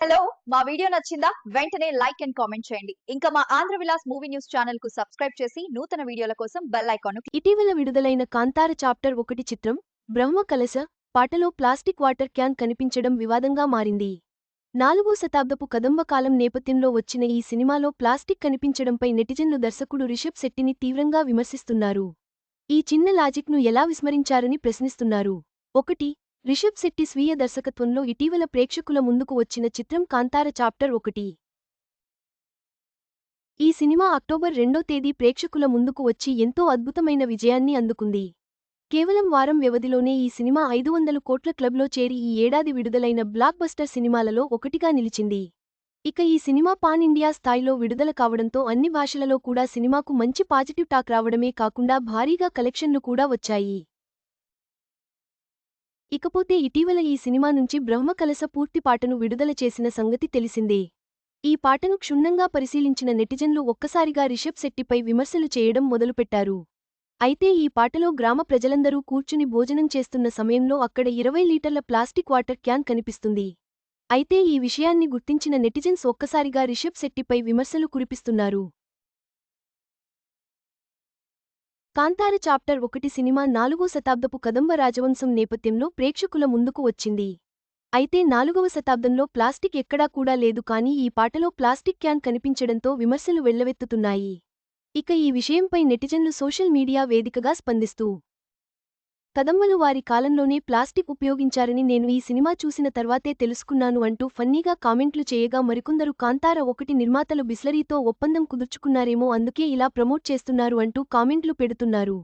Hello మా video నచ్చిందా? వెంటనే లైక్ అండ్ కామెంట్ చేయండి. ఇంకా మా ఆంధ్ర విలాస్ మూవీ న్యూస్ ఛానల్కు సబ్స్క్రైబ్ చేసి నూతన వీడియోల కోసం బెల్ ఐకాన్ ఇటీవల విడుదలైన కాంతార చాప్టర్ ఒకటి చిత్రం బ్రహ్మ కలశ పాటలో ప్లాస్టిక్ వాటర్ క్యాన్ కనిపించడం వివాదంగా మారింది. నాలుగో శతాబ్దపు కదంబ కాలం నేపథ్యంలో వచ్చిన ఈ సినిమాలో ప్లాస్టిక్ కనిపించడంపై నెటిజన్లు దర్శకుడు రిషబ్ శెట్టిని తీవ్రంగా విమర్శిస్తున్నారు. ఈ చిన్న లాజిక్ను ఎలా విస్మరించారని ప్రశ్నిస్తున్నారు. ఒకటి రిషబ్ శెట్టి స్వీయ దర్శకత్వంలో ఇటీవల ప్రేక్షకుల ముందుకు వచ్చిన చిత్రం కాంతార చాప్టర్ ఒకటి. ఈ సినిమా అక్టోబర్ రెండో తేదీ ప్రేక్షకుల ముందుకు వచ్చి ఎంతో అద్భుతమైన విజయాన్ని అందుకుంది. కేవలం వారం వ్యవధిలోనే ఈ సినిమా ఐదు వందల కోట్ల క్లబ్లో చేరి ఈ ఏడాది విడుదలైన బ్లాక్ బస్టర్ సినిమాలలో ఒకటిగా నిలిచింది. ఇక ఈ సినిమా పాన్ ఇండియా స్థాయిలో విడుదల కావడంతో అన్ని భాషలలో కూడా సినిమాకు మంచి పాజిటివ్ టాక్ రావడమే కాకుండా భారీగా కలెక్షన్లు కూడా వచ్చాయి. ఇకపోతే ఇటీవల ఈ సినిమా నుంచి బ్రహ్మకలస పూర్తి పాటను విడుదల చేసిన సంగతి తెలిసిందే. ఈ పాటను క్షుణ్ణంగా పరిశీలించిన నెటిజన్లు ఒక్కసారిగా రిషబ్ శెట్టిపై విమర్శలు చేయడం మొదలుపెట్టారు. అయితే ఈ పాటలో గ్రామ ప్రజలందరూ కూర్చుని భోజనం చేస్తున్న సమయంలో అక్కడ ఇరవై లీటర్ల ప్లాస్టిక్ వాటర్ క్యాన్ కనిపిస్తుంది. అయితే ఈ విషయాన్ని గుర్తించిన నెటిజన్స్ ఒక్కసారిగా రిషబ్ శెట్టిపై విమర్శలు కురిపిస్తున్నారు. కాంతార చాప్టర్ ఒకటి సినిమా నాలుగో శతాబ్దపు కదంబ రాజవంశం నేపథ్యంలో ప్రేక్షకుల ముందుకు వచ్చింది. అయితే నాలుగవ శతాబ్దంలో ప్లాస్టిక్ ఎక్కడా కూడా లేదు కానీ ఈ పాటలో ప్లాస్టిక్ క్యాన్ కనిపించడంతో విమర్శలు వెళ్ళవెత్తుతున్నాయి. ఇక ఈ విషయంపై నెటిజన్లు సోషల్ మీడియా వేదికగా స్పందిస్తూ కదంబలు వారి కాలంలోనే ప్లాస్టిక్ ఉపయోగించారని నేను ఈ సినిమా చూసిన తర్వాతే తెలుసుకున్నాను అంటూ ఫన్నీగా కామెంట్లు చేయగా మరికొందరు కాంతార ఒకటి నిర్మాతలు బిస్లరీతో ఒప్పందం కుదుర్చుకున్నారేమో అందుకే ఇలా ప్రమోట్ చేస్తున్నారు అంటూ కామెంట్లు పెడుతున్నారు.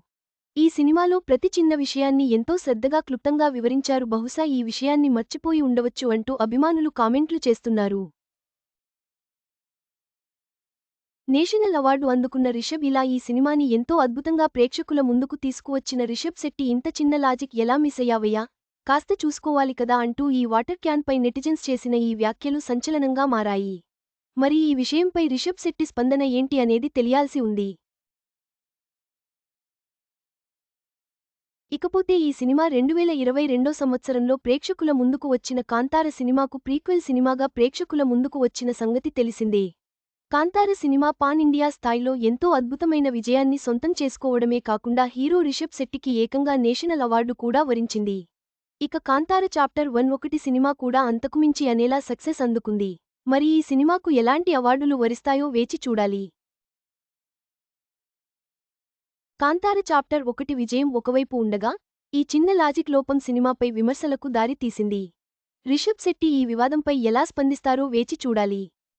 ఈ సినిమాలో ప్రతి చిన్న విషయాన్ని ఎంతో శ్రద్ధగా క్లుప్తంగా వివరించారు. బహుశా ఈ విషయాన్ని మర్చిపోయి ఉండవచ్చు అంటూ అభిమానులు కామెంట్లు చేస్తున్నారు. నేషనల్ అవార్డు అందుకున్న రిషబ్ ఇలా ఈ సినిమాని ఎంతో అద్భుతంగా ప్రేక్షకుల ముందుకు తీసుకువచ్చిన రిషబ్ శెట్టి ఇంత చిన్న లాజిక్ ఎలా మిస్ అయ్యావయ్యా? కాస్త చూసుకోవాలి కదా అంటూ ఈ వాటర్ క్యాన్పై నెటిజన్స్ చేసిన ఈ వ్యాఖ్యలు సంచలనంగా మారాయి. మరి ఈ విషయంపై రిషబ్ శెట్టి స్పందన ఏంటి అనేది తెలియాల్సి ఉంది. ఇకపోతే ఈ సినిమా రెండువేల ఇరవై రెండో సంవత్సరంలో ప్రేక్షకుల ముందుకు వచ్చిన కాంతార సినిమాకు ప్రీక్వెల్ సినిమాగా ప్రేక్షకుల ముందుకు వచ్చిన సంగతి తెలిసిందే. కాంతార సినిమా పాన్ ఇండియా స్థాయిలో ఎంతో అద్భుతమైన విజయాన్ని సొంతం చేసుకోవడమే కాకుండా హీరో రిషబ్ శెట్టికి ఏకంగా నేషనల్ అవార్డు కూడా వరించింది. ఇక కాంతార చాప్టర్ వన్ ఒకటి సినిమా కూడా అంతకుమించి అనేలా సక్సెస్ అందుకుంది. మరి ఈ సినిమాకు ఎలాంటి అవార్డులు వరిస్తాయో వేచి చూడాలి. కాంతార చాప్టర్ ఒకటి విజయం ఒకవైపు ఉండగా ఈ చిన్న లాజిక్ లోపం సినిమాపై విమర్శలకు దారితీసింది. రిషబ్ శెట్టి ఈ వివాదంపై ఎలా స్పందిస్తారో వేచి చూడాలి.